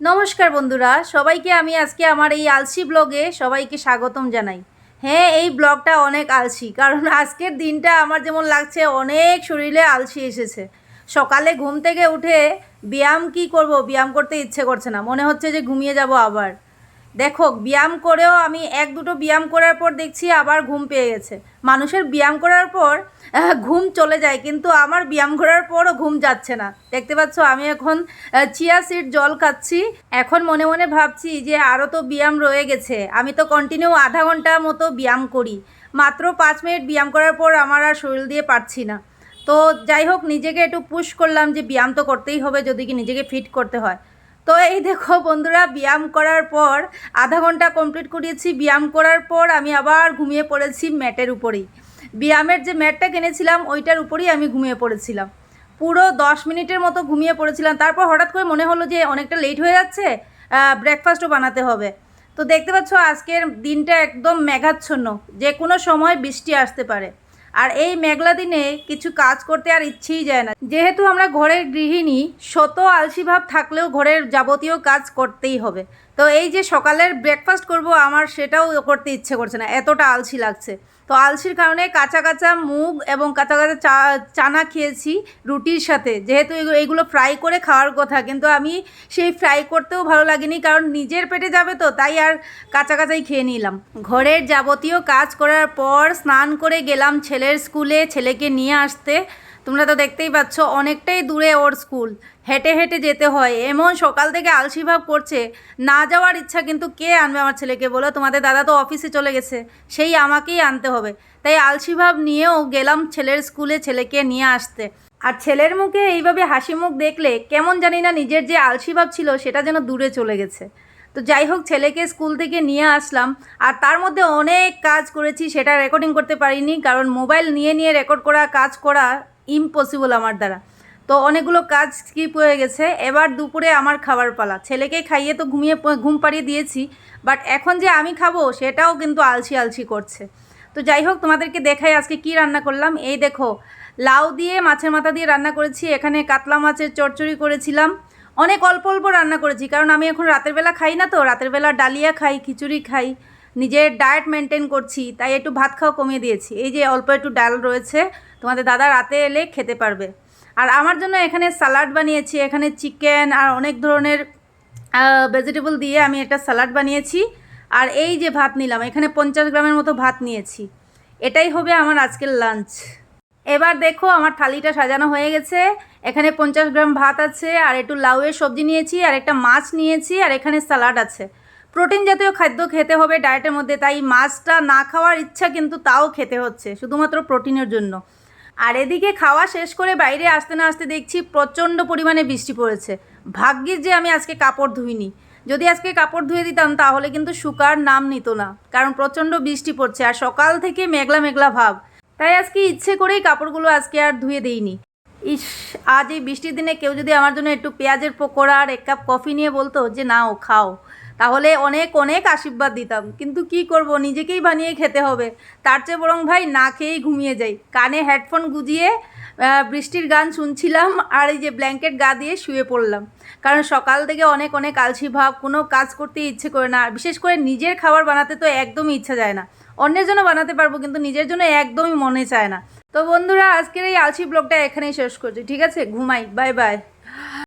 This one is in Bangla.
নমস্কার বন্ধুরা, সবাইকে আমি আজকে আমার এই আলসি ব্লগে সবাইকে স্বাগতম জানাই। হ্যাঁ এই ব্লগটা অনেক আলসি, কারণ আজকের দিনটা আমার যেমন লাগছে, অনেক শরীরে আলসি এসেছে। সকালে ঘুম থেকে উঠে ব্যায়াম কি করব, ব্যায়াম করতে ইচ্ছে করছে না, মনে হচ্ছে যে ঘুমিয়ে যাব আবার। দেখো, ব্যায়াম করেও আমি এক দুটো ব্যায়াম করার পর দেখছি আবার ঘুম পেয়ে গেছে। মানুষের ব্যায়াম করার পর ঘুম চলে যায়, কিন্তু আমার ব্যায়াম করার পরও ঘুম যাচ্ছে না। দেখতে পাচ্ছ, আমি এখন চিয়া সিড জল খাচ্ছি। এখন মনে মনে ভাবছি যে আরও তো ব্যায়াম রয়ে গেছে। আমি তো কন্টিনিউ আধা ঘণ্টা মতো ব্যায়াম করি। মাত্র পাঁচ মিনিট ব্যায়াম করার পর আমার আর শরীর দিয়ে পারছি না। তো যাই হোক, নিজেকে একটু পুশ করলাম যে ব্যায়াম তো করতেই হবে, যদি কি নিজেকে ফিট করতে হয়। তো এই দেখো বন্ধুরা, ব্যায়াম করার পর আধা ঘণ্টা কমপ্লিট করিয়েছি। ব্যায়াম করার পর আমি আবার ঘুমিয়ে পড়েছি ম্যাটের উপরেই। ব্যায়ামের যে ম্যাটটা কিনেছিলাম, ওইটার উপরেই আমি ঘুমিয়ে পড়েছিলাম। পুরো দশ মিনিটের মতো ঘুমিয়ে পড়েছিলাম। তারপর হঠাৎ করে মনে হলো যে অনেকটা লেট হয়ে যাচ্ছে ব্রেকফাস্টও বানাতে হবে। তো দেখতে পাচ্ছ, আজকের দিনটা একদম মেঘাচ্ছন্ন। যে কোনো সময় বৃষ্টি আসতে পারে। আর এই মেঘলা দিনে কিছু কাজ করতে আর ইচ্ছেই যায় না। যেহেতু আমরা ঘরের গৃহিণী, শত আলসি ভাব থাকলেও ঘরের যাবতীয় কাজ করতেই হবে। তো এই যে সকালের ব্রেকফাস্ট করব, আমার সেটাও করতে ইচ্ছে করছে না। এতটা আলসি লাগছে। তো আলসির কারণে কাঁচা কাঁচা মুগ এবং কাঁচা কাঁচা চা, চানা খেয়েছি রুটির সাথে। যেহেতু এগু- এগুলো ফ্রাই করে খাওয়ার কথা, কিন্তু আমি সেই ফ্রাই করতেও ভালো লাগেনি, কারণ নিজের পেটে যাবে তো, তাই আর কাঁচা কাঁচাই খেয়ে নিলাম। ঘরের যাবতীয় কাজ করার পর স্নান করে গেলাম ছেলের স্কুলে ছেলেকে নিয়ে আসতে, তোমরা তো দেখতেই পাচ্ছ অনেকটাই দূরে ওর স্কুল। হেঁটে হেঁটে যেতে হয়। এমন সকাল থেকে আলসি ভাব করছে। না যাওয়ার ইচ্ছা কিন্তু কে আনবে আমার ছেলেকে বলো? তোমাদের দাদা তো অফিসে চলে গেছে। সেই আমাকেই আনতে হবে। তাই আলসি ভাব নিয়েও গেলাম ছেলের স্কুলে ছেলেকে নিয়ে আসতে। আর ছেলের মুখে এইভাবে হাসি মুখ দেখলে কেমন জানি না নিজের যে আলসি ভাব ছিল সেটা যেন দূরে চলে গেছে। তো যাই হোক, ছেলেকে স্কুল থেকে নিয়ে আসলাম। আর তার মধ্যে অনেক কাজ করেছি, সেটা রেকর্ডিং করতে পারিনি, কারণ মোবাইল নিয়ে নিয়ে রেকর্ড করা, কাজ করা ইম্পসিবল আমার দ্বারা। তো অনেকগুলো কাজ স্কিপ হয়ে গেছে। এবার দুপুরে আমার খাবার পালা। ছেলেকে খাইয়ে তো ঘুমিয়ে ঘুম পাড়িয়ে দিয়েছি বাট এখন যে আমি খাব, সেটাও কিন্তু আলসি আলসি করছে। তো যাই হোক, তোমাদেরকে দেখাই আজকে কি রান্না করলাম। এই দেখো, লাউ দিয়ে মাছের মাথা দিয়ে রান্না করেছি। এখানে কাতলা মাছের চচ্চড়ি করেছিলাম। অনেক অল্প অল্প রান্না করেছি, কারণ আমি এখন রাতের বেলা খাই না তো, রাতের বেলা ডালিয়া খাই, খিচুড়ি খাই, নিজের ডায়েট মেনটেন করছি, তাই একটু ভাত খাওয়া কমিয়ে দিয়েছি। এই যে অল্প একটু ডাল রয়েছে, তোমাদের দাদা রাতে এলে খেতে পারবে। আর আমার জন্য এখানে সালাড বানিয়েছি, এখানে চিকেন আর অনেক ধরনের ভেজিটেবল দিয়ে আমি একটা স্যালাড বানিয়েছি। আর এই যে ভাত নিলাম, এখানে পঞ্চাশ গ্রামের মতো ভাত নিয়েছি। এটাই হবে আমার আজকের লাঞ্চ এবার দেখো আমার থালিটা সাজানো হয়ে গেছে এখানে পঞ্চাশ গ্রাম ভাত আছে, আর একটু লাউয়ের সবজি নিয়েছি, আর একটা মাছ নিয়েছি, আর এখানে স্যালাড আছে। প্রোটিন জাতীয় খাদ্য খেতে হবে ডায়েটের মধ্যে, তাই মাছটা না খাওয়ার ইচ্ছা কিন্তু তাও খেতে হচ্ছে, শুধুমাত্র প্রোটিনের জন্য। আর এদিকে খাওয়া শেষ করে বাইরে আসতে না আসতে দেখছি প্রচণ্ড পরিমাণে বৃষ্টি পড়েছে। ভাগ্যিস যে আমি আজকে কাপড় ধুইনি। যদি আজকে কাপড় ধুয়ে দিতাম, তাহলে কিন্তু শুকার নাম নিত না, কারণ প্রচণ্ড বৃষ্টি পড়ছে, আর সকাল থেকে মেঘলা মেঘলা ভাব। তাই আজকে ইচ্ছে করেই কাপড়গুলো আজকে আর ধুয়ে দেইনি। ইস, আজ এই বৃষ্টির দিনে কেউ যদি আমার জন্য একটু পেঁয়াজের পকোড়া আর এক কাপ কফি নিয়ে বলতো যে, নাও, খাও। তাহলে অনেক অনেক আশীর্বাদ দিতাম। কিন্তু কি করব? নিজেকেই বানিয়ে খেতে হবে। তার চেয়ে বরং ভাই, না খেয়েই ঘুমিয়ে যাই। কানে হেডফোন গুজিয়ে বৃষ্টির গান শুনছিলাম আর এই যে ব্ল্যাঙ্কেট গা দিয়ে শুয়ে পড়লাম। কারণ সকাল থেকে অনেক অনেক আলসি ভাব, কোনো কাজ করতে ইচ্ছে করে না। বিশেষ করে নিজের খাবার বানাতে তো একদমই ইচ্ছা যায় না। অন্যের জন্য বানাতে পারব, কিন্তু নিজের জন্য একদমই মনে চায় না। তো বন্ধুরা আজকের এই আলসি ব্লগটা এখানেই শেষ করছি। ঠিক আছে? ঘুমাই। Bye bye.